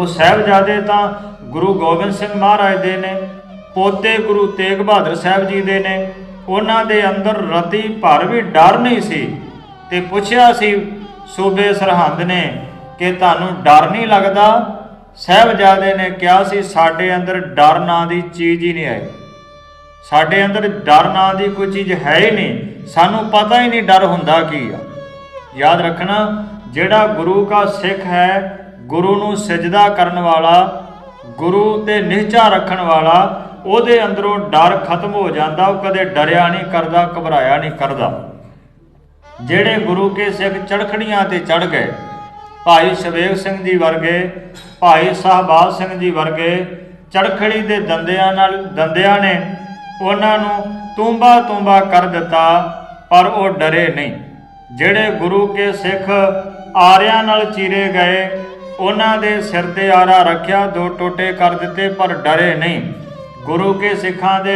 ਉਹ ਸਾਹਿਬਜ਼ਾਦੇ ਤਾਂ ਗੁਰੂ ਗੋਬਿੰਦ ਸਿੰਘ ਮਹਾਰਾਜ ਦੇ ਨੇ, ਪੋਤੇ ਗੁਰੂ ਤੇਗ ਬਹਾਦਰ ਸਾਹਿਬ ਜੀ ਦੇ ਨੇ। ਉਹਨਾਂ ਦੇ ਅੰਦਰ ਰਤੀ ਭਰ ਵੀ ਡਰ ਨਹੀਂ ਸੀ ਤੇ ਪੁੱਛਿਆ ਸੀ, ਸੂਬੇ ਸਰਹੰਦ ਨੇ ਕਿ ਤੁਹਾਨੂੰ ਡਰ ਨਹੀਂ ਲੱਗਦਾ? ਸਾਹਿਬਜ਼ਾਦੇ ਨੇ ਕਿਹਾ ਸੀ, ਸਾਡੇ ਅੰਦਰ ਡਰ ਨਾਂ ਦੀ ਚੀਜ਼ ਹੀ ਨਹੀਂ ਆਈ। ਸਾਡੇ ਅੰਦਰ ਡਰ ਨਾਂ ਦੀ ਕੋਈ ਚੀਜ਼ ਹੈ ਹੀ ਨਹੀਂ। ਸਾਨੂੰ ਪਤਾ ਹੀ ਨਹੀਂ ਡਰ ਹੁੰਦਾ ਕੀ ਆ। ਯਾਦ ਰੱਖਣਾ, ਜਿਹੜਾ ਗੁਰੂ ਦਾ ਸਿੱਖ ਹੈ ਗੁਰੂ ਨੂੰ ਸਜਦਾ ਕਰਨ ਵਾਲਾ, ਗੁਰੂ ਤੇ ਨਿਹਚਾ ਰੱਖਣ ਵਾਲਾ, ਉਹਦੇ ਅੰਦਰੋਂ ਡਰ ਖਤਮ ਹੋ ਜਾਂਦਾ, ਉਹ ਕਦੇ ਡਰਿਆ ਨਹੀਂ ਕਰਦਾ, ਘਬਰਾਇਆ ਨਹੀਂ ਕਰਦਾ। ਜਿਹੜੇ ਗੁਰੂ ਕੇ ਸਿੱਖ ਚੜਖੜੀਆਂ ਤੇ ਚੜ ਗਏ, ਭਾਈ ਸ਼ਵੇਗ ਸਿੰਘ ਜੀ ਵਰਗੇ, ਭਾਈ ਸਾਹਿਬਾਜ਼ ਸਿੰਘ ਜੀ ਵਰਗੇ, ਚੜਖੜੀ ਦੇ ਦੰਦਿਆਂ ਨਾਲ, ਦੰਦਿਆਂ ਨੇ ਉਹਨਾਂ ਨੂੰ ਤੂੰਬਾ ਤੂੰਬਾ ਕਰ ਦਿੱਤਾ, ਪਰ ਉਹ ਡਰੇ ਨਹੀਂ। ਜਿਹੜੇ ਗੁਰੂ ਕੇ ਸਿੱਖ ਆਰਿਆਂ ਨਾਲ ਚੀਰੇ ਗਏ ਉਹਨਾਂ ਦੇ ਸਿਰ ਤੇ ਆਰਾ ਰੱਖਿਆ ਦੋ ਟੋਟੇ ਕਰ ਦਿੱਤੇ ਪਰ ਡਰੇ ਨਹੀਂ। ਗੁਰੂ ਕੇ ਸਿੱਖਾਂ ਦੇ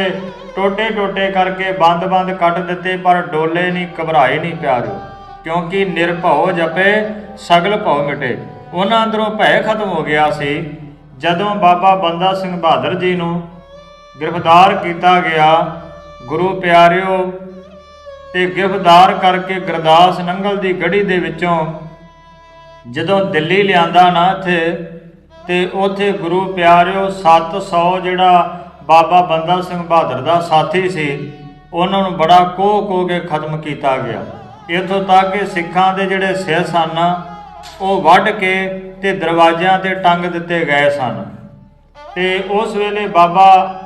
ਟੋਟੇ ਟੋਟੇ ਕਰਕੇ ਬੰਦ ਬੰਦ ਕੱਟ ਦਿੱਤੇ, ਪਰ ਡੋਲੇ ਨਹੀਂ, ਘਬਰਾਏ ਨਹੀਂ ਪਿਆਰਿਓ ਕਿਉਂਕਿ ਨਿਰਭਉ ਜਪੇ, ਸਗਲ ਭਉ ਮਿਟੇ। ਉਹਨਾਂ ਅੰਦਰੋਂ ਭੈ ਖਤਮ ਹੋ ਗਿਆ ਸੀ। ਜਦੋਂ ਬਾਬਾ ਬੰਦਾ ਸਿੰਘ ਬਹਾਦਰ ਜੀ ਨੂੰ ਗ੍ਰਿਫਤਾਰ ਕੀਤਾ ਗਿਆ, ਗੁਰੂ ਪਿਆਰਿਓ, ਤੇ ਗ੍ਰਿਫਤਾਰ ਕਰਕੇ ਗੁਰਦਾਸ ਨੰਗਲ ਦੀ ਗੜੀ ਦੇ ਵਿੱਚੋਂ ਜਦੋਂ ਦਿੱਲੀ ਲਿਆਂਦਾ ਨਾ ਇੱਥੇ, ਤੇ ਉਥੇ ਗੁਰੂ ਪਿਆਰਿਓ 700 ਜਿਹੜਾ ਬਾਬਾ ਬੰਦਾ ਸਿੰਘ ਬਹਾਦਰ ਦਾ ਸਾਥੀ ਸੀ, ਉਹਨਾਂ ਨੂੰ ਬੜਾ ਕੋਹ ਕੋ ਕੇ ਖਤਮ ਕੀਤਾ ਗਿਆ। ਇਥੋਂ ਤੱਕ ਕਿ ਸਿੱਖਾਂ ਦੇ ਜਿਹੜੇ ਸਿਰ ਸਨ, ਉਹ ਵੱਢ ਕੇ ਤੇ ਦਰਵਾਜ਼ਿਆਂ ਤੇ ਟੰਗ ਦਿੱਤੇ ਗਏ ਸਨ। ਤੇ ਉਸ ਵੇਲੇ ਬਾਬਾ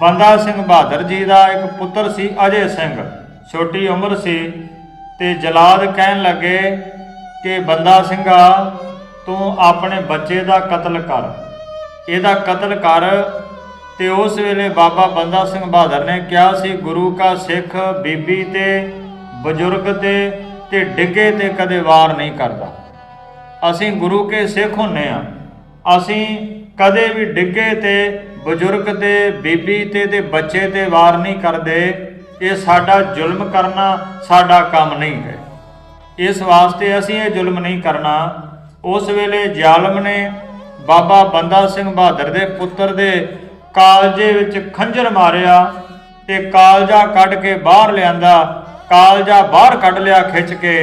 ਬੰਦਾ ਸਿੰਘ ਬਹਾਦਰ ਜੀ ਦਾ ਇੱਕ ਪੁੱਤਰ ਸੀ ਅਜੇ ਸਿੰਘ, ਛੋਟੀ ਉਮਰ ਸੀ, ਤੇ ਜਲਾਦ ਕਹਿਣ ਲੱਗੇ ਕਿ ਬੰਦਾ ਸਿੰਘਾ, ਤੂੰ ਆਪਣੇ ਬੱਚੇ ਦਾ ਕਤਲ ਕਰ। ਇਹਦਾ ਕਤਲ ਕਰ ਤੇ ਉਸ ਵੇਲੇ ਬਾਬਾ ਬੰਦਾ ਸਿੰਘ ਬਹਾਦਰ ਨੇ ਕਿਹਾ ਸੀ, ਗੁਰੂ ਕਾ ਸਿੱਖ ਬੀਬੀ ਤੇ ਬਜ਼ੁਰਗ ਤੇ ਤੇ ਡਿੱਗੇ ਤੇ ਕਦੇ ਵਾਰ ਨਹੀਂ ਕਰਦਾ। ਅਸੀਂ ਗੁਰੂ ਕੇ ਸਿੱਖ ਹੁੰਨੇ ਆ। ਅਸੀਂ ਕਦੇ ਵੀ ਡਿੱਗੇ ਤੇ, ਬਜ਼ੁਰਗ ਤੇ, ਬੀਬੀ ਤੇ ਤੇ ਬੱਚੇ ਤੇ ਵਾਰ ਨਹੀਂ ਕਰਦੇ। ਇਹ ਸਾਡਾ ਜ਼ੁਲਮ ਕਰਨਾ, ਸਾਡਾ ਕੰਮ ਨਹੀਂ ਹੈ। ਇਸ ਵਾਸਤੇ ਅਸੀਂ ਇਹ ਜ਼ੁਲਮ ਨਹੀਂ ਕਰਨਾ। ਉਸ ਵੇਲੇ ਜ਼ਾਲਮ ਨੇ ਬਾਬਾ ਬੰਦਾ ਸਿੰਘ ਬਹਾਦਰ ਦੇ ਪੁੱਤਰ ਦੇ ਕਾਲਜੇ ਵਿੱਚ ਖੰਜਰ ਮਾਰਿਆ ਤੇ ਕਾਲਜਾ ਕੱਢ ਕੇ ਬਾਹਰ ਲਿਆਂਦਾ। ਕਾਲਜਾ ਬਾਹਰ ਕੱਢ ਲਿਆ ਖਿੱਚ ਕੇ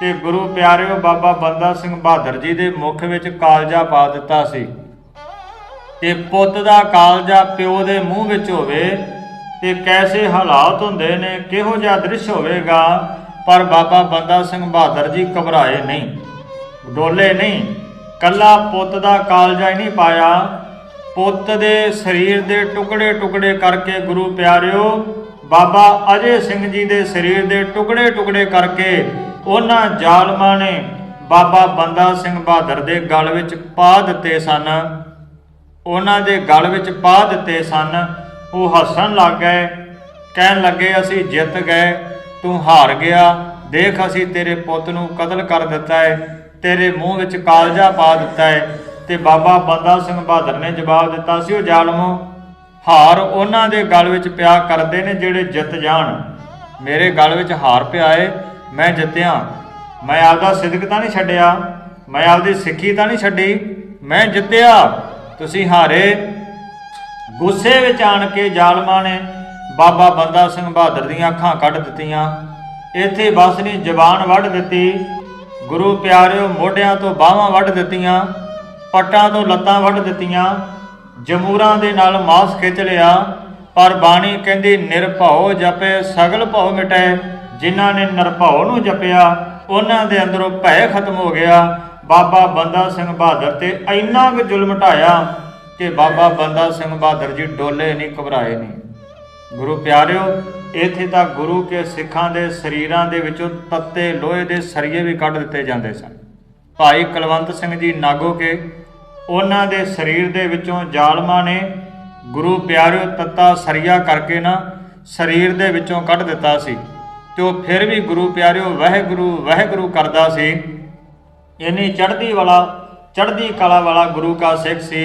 ਤੇ ਗੁਰੂ ਪਿਆਰਿਓ ਬਾਬਾ ਬੰਦਾ ਸਿੰਘ ਬਹਾਦਰ ਜੀ ਦੇ ਮੁਖ ਵਿੱਚ ਕਾਲਜਾ ਪਾ ਦਿੱਤਾ ਸੀ। ਤੇ ਪੁੱਤ ਦਾ ਕਾਲਜਾ ਪਿਓ ਦੇ ਮੂੰਹ ਵਿੱਚ ਹੋਵੇ ਤੇ ਕੈਸੇ ਹਾਲਾਤ ਹੁੰਦੇ ਨੇ, ਕਿਹੋ ਜਿਹਾ ਦ੍ਰਿਸ਼ ਹੋਵੇਗਾ? ਪਰ ਬਾਬਾ ਬੰਦਾ ਸਿੰਘ ਬਹਾਦਰ ਜੀ ਘਬਰਾਏ ਨਹੀਂ। ਡੋਲੇ ਨਹੀਂ। ਕੱਲਾ ਪੁੱਤ ਦਾ ਕਾਲਜਾ ਹੀ ਨਹੀਂ ਪਾਇਆ। ਪੁੱਤ ਦੇ ਸਰੀਰ ਦੇ ਟੁਕੜੇ ਟੁਕੜੇ ਕਰਕੇ ਗੁਰੂ ਪਿਆਰਿਓ, ਬਾਬਾ ਅਜੇ ਸਿੰਘ ਜੀ ਦੇ ਸਰੀਰ ਦੇ ਟੁਕੜੇ ਟੁਕੜੇ ਕਰਕੇ ਉਹਨਾਂ ਜ਼ਾਲਮਾਂ ਨੇ ਬਾਬਾ ਬੰਦਾ ਸਿੰਘ ਬਹਾਦਰ ਦੇ ਗਲ ਵਿੱਚ ਪਾ ਦਿੱਤੇ ਸਨ। ਉਹਨਾਂ ਦੇ ਗਲ ਵਿੱਚ ਪਾ ਦਿੱਤੇ ਸਨ। ਉਹ ਹੱਸਣ ਲੱਗ ਗਏ। ਕਹਿਣ ਲੱਗੇ, ਅਸੀਂ ਜਿੱਤ ਗਏ। ਤੂੰ ਹਾਰ ਗਿਆ। ਦੇਖ ਅਸੀਂ ਤੇਰੇ ਪੁੱਤ ਨੂੰ ਕਤਲ ਕਰ ਦਿੱਤਾ ਹੈ ਤੇਰੇ ਮੂੰਹ ਵਿੱਚ ਕਾਲਜਾ ਪਾ ਦਿੱਤਾ ਹੈ ਤੇ ਬਾਬਾ ਬੰਦਾ ਸਿੰਘ ਬਹਾਦਰ ਨੇ ਜਵਾਬ ਦਿੱਤਾ ਸੀ, ਉਹ ਜ਼ਾਲਮੋ, ਹਾਰ ਉਹਨਾਂ ਦੇ ਗਲ ਵਿੱਚ ਪਿਆ ਕਰਦੇ ਨੇ ਜਿਹੜੇ ਜਿੱਤ ਜਾਣ। ਮੇਰੇ ਗਲ ਵਿੱਚ ਹਾਰ ਪਿਆ ਏ, ਮੈਂ ਜਿੱਤਿਆ। ਮੈਂ ਆਪਦਾ ਸਿਦਕ ਤਾਂ ਨਹੀਂ ਛੱਡਿਆ, ਮੈਂ ਆਪਦੀ ਸਿੱਖੀ ਤਾਂ ਨਹੀਂ ਛੱਡੀ, ਮੈਂ ਜਿੱਤਿਆ। ਤੁਸੀਂ ਹਾਰੇ। ਗੁੱਸੇ ਵਿੱਚ ਆਣ ਕੇ ਜ਼ਾਲਮਾਂ ਨੇ ਬਾਬਾ ਬੰਦਾ ਸਿੰਘ ਬਹਾਦਰ ਦੀਆਂ ਅੱਖਾਂ ਕੱਢ ਦਿੱਤੀਆਂ। ਇੱਥੇ ਬਸ ਨਹੀਂ ਜ਼ਬਾਨ ਵੱਢ ਦਿੱਤੀ। ਗੁਰੂ ਪਿਆਰਿਓ, ਮੋਢਿਆਂ ਤੋਂ ਬਾਹਾਂ ਵੱਢ ਦਿੱਤੀਆਂ, ਪੱਟਾਂ ਤੋਂ ਲੱਤਾਂ ਵੱਢ ਦਿੱਤੀਆਂ, ਜਮੂਰਾਂ ਦੇ ਨਾਲ ਮਾਸ ਖਿੱਚ ਲਿਆ। ਪਰ ਬਾਣੀ ਕਹਿੰਦੀ, ਨਿਰਭਉ ਜਪੇ, ਸਗਲ ਭਉ ਮਿਟੇ। ਜਿਨ੍ਹਾਂ ਨੇ ਨਿਰਭਉ ਨੂੰ ਜਪਿਆ, ਉਹਨਾਂ ਦੇ ਅੰਦਰੋਂ ਭੈ ਖਤਮ ਹੋ ਗਿਆ। ਬਾਬਾ ਬੰਦਾ ਸਿੰਘ ਬਹਾਦਰ ਤੇ ਇੰਨਾ ਕੁ ਜ਼ੁਲਮ ਢਾਇਆ ਕਿ ਬਾਬਾ ਬੰਦਾ ਸਿੰਘ ਬਹਾਦਰ ਜੀ ਡੋਲੇ ਨਹੀਂ ਘਬਰਾਏ ਨਹੀਂ ਗੁਰੂ ਪਿਆਰਿਓ, ਇੱਥੇ ਤਾਂ ਗੁਰੂ ਕੇ ਸਿੱਖਾਂ ਦੇ ਸਰੀਰਾਂ ਦੇ ਵਿੱਚੋਂ ਤੱਤੇ ਲੋਹੇ ਦੇ ਸਰੀਏ ਵੀ ਕੱਢ ਦਿੱਤੇ ਜਾਂਦੇ ਸਨ। ਭਾਈ ਕੁਲਵੰਤ ਸਿੰਘ ਜੀ ਨਾਗੋ ਕੇ ਉਹਨਾਂ ਦੇ ਸਰੀਰ ਦੇ ਵਿੱਚੋਂ ਜ਼ਾਲਮਾਂ ਨੇ ਗੁਰੂ ਪਿਆਰਿਓ ਤੱਤਾ ਸਰੀਆ ਕਰਕੇ ਨਾ ਸਰੀਰ ਦੇ ਵਿੱਚੋਂ ਕੱਢ ਦਿੱਤਾ ਸੀ ਤੇ ਉਹ ਫਿਰ ਵੀ ਗੁਰੂ ਪਿਆਰਿਓ ਵਾਹਿਗੁਰੂ ਵਾਹਿਗੁਰੂ ਕਰਦਾ ਸੀ। ਇੰਨੀ ਚੜ੍ਹਦੀ ਵਾਲਾ, ਚੜ੍ਹਦੀ ਕਲਾ ਵਾਲਾ ਗੁਰੂ ਕਾ ਸਿੱਖ ਸੀ।